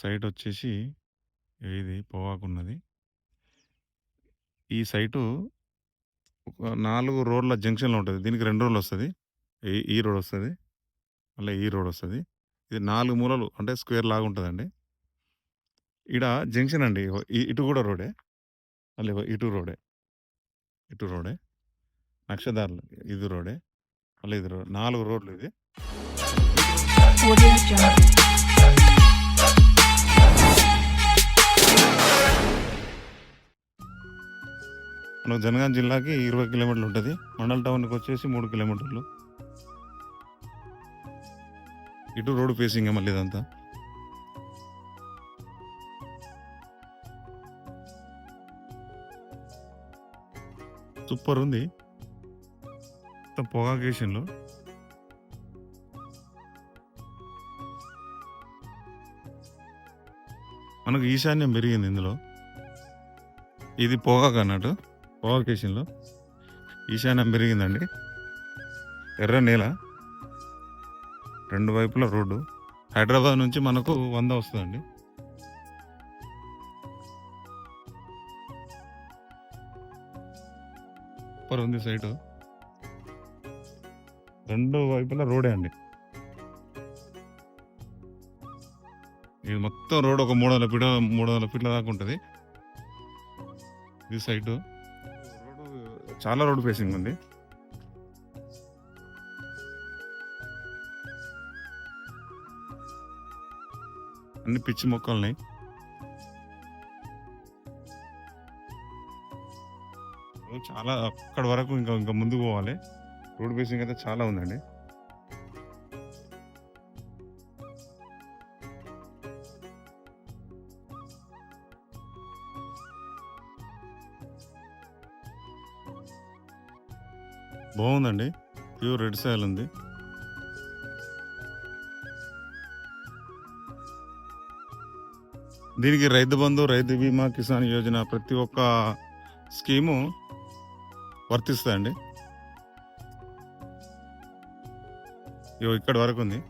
Site వచ్చేసి ఇది పొగాకున్నది. ఈ సైటు ఒక 4 రోడ్ల జంక్షన్‌లో ఉంటుంది దీనికి రెండు రోడ్లు వస్తుంది ఈ ఈ వస్తుంది మళ్ళీ ఈ రోడ్ వస్తుంది ఇది నాలుగు మూలలు అంటే స్క్వేర్ లాగా ఉంటుందండి ఈడ జంక్షన్ అండి. ఇటు కూడా రోడే. మళ్ళీ ఇటు రోడే. ఇటు రోడే. నక్షదారులు ఇది రోడే. మళ్ళీ ఇది రోడ్ నాలుగు రోడ్లు ఇది. మనకు జనగాం జిల్లాకి 20 కిలోమీటర్లు ఉంటుంది మండల్ టౌన్‌కి వచ్చేసి మూడు కిలోమీటర్లు. ఇటు రోడ్డు ఫేసింగ్ మళ్ళీ ఇదంతా. సూపర్ ఉంది. మొత్తం పొగాకేసిండ్లు. మనకు ఈశాన్యం పెరిగింది ఇందులో. ఇది పొగాకు అన్నట్టు. పొగాకేసిండ్లు. ఈశాన్యం పెరిగిందండి. ఎర్ర నేల. రెండు వైపులా రోడ్డు. హైదరాబాద్ నుంచి మనకు వంద వస్తుందండి సూపర్ ఉంది సైటు. రెండు వైపులా రోడే అండి. ఇది మొత్తం రోడ్ ఒక 300 ఫీట 300 ఫీట్ల దాకా ఉంటుంది ఇది సైటు. చాలా రోడ్ ఫేసింగ్ ఉంది. అన్ని పిచ్చి మొక్కల్ని చాలా అక్కడి వరకు ఇంకా ఇంకా ముందుకు పోవాలి. రోడ్ ఫేసింగ్ అయితే చాలా ఉందండి. బాగుందండి. ప్యూర్ రెడ్ సాయిల్ ఉంది. దీనికి రైతు బంధు, రైతు బీమా, కిసాన్ యోజన ప్రతి ఒక్క స్కీము వర్తిస్తాయండి. ఇగో ఇక్కడి వరకు ఉంది.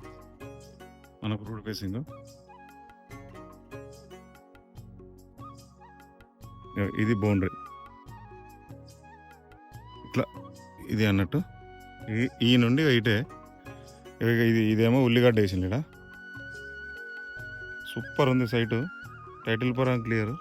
మనకు రోడ్ ఫేసింగ్. ఇది బౌండరీ. ఇది అన్నట్టు. ఈ ఈ నుండి ఇటే. ఇది ఇదేమో ఉల్లిగడ్డ వేసింది ఈడ. సూపర్ ఉంది సైటు. టైటిల్ పరం క్లియర్.